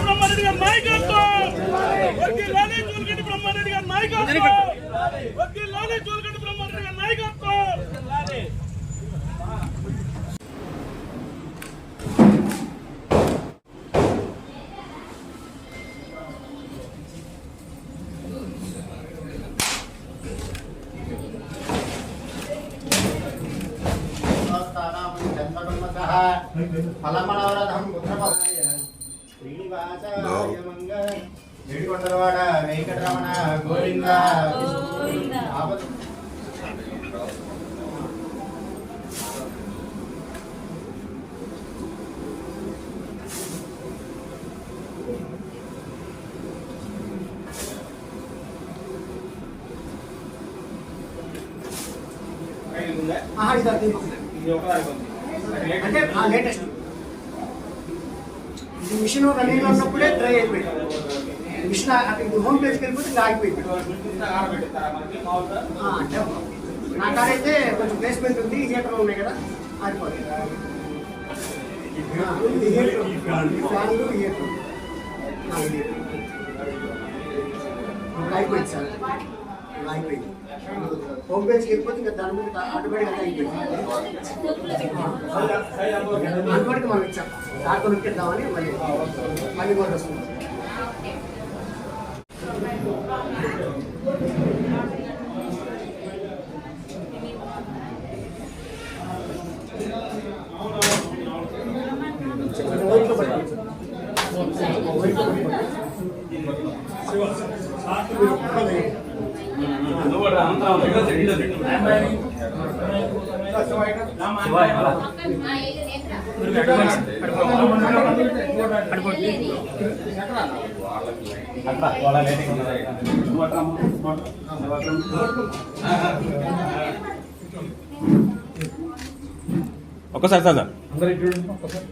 బ్రహ్మారెడ్డి గారి నాయకత్వం వకీలాలే జోలిగడ్డ బ్రహ్మారెడ్డి గారి నాయకత్వం వకీలాలే జోలిగడ్డ బ్రహ్మారెడ్డి గారి నాయకత్వం ఫలమనవరథం ఏడుకొండలవాడ వెంకటరమణ గోవింద ఇది అది. అంటే లేటెస్ట్ ఇది మిషన్ రన్నింగ్ లో ఉన్నప్పుడే డ్రై అయిపోయింది మిషన్ అక్కడ ఇది హోమ్ పేజ్కి వెళ్ళిపోతే ఇంకా ఆగిపోయింది ఆ, అంటే నా కార్ అయితే కొంచెం ప్లేస్మెంట్ ఉంది హీటర్ ఉన్నాయి కదా ఆగిపోతుంది ఆ, ఇది హీటర్ ఈ ఫ్యాన్లు హీటర్ ఆ, ఇది ఇప్పుడు అయిపోయింది సార్ ఇప్పుడు అయిపోయింది హోమ్ పేజ్కి వెళ్ళిపోతే ఇంకా దాని మీద ఆటోమేటిక్గా అయిపోయింది అందువరకు మనం ఇచ్చాం దాంట్లో నొక్కిద్దామని మళ్ళీ మళ్ళీ కూడా వస్తుంది వైట్లో పడుతుంది. ఒక్కసారి సార్ సార్. అందరికి చూడండి. ఒక్కసారి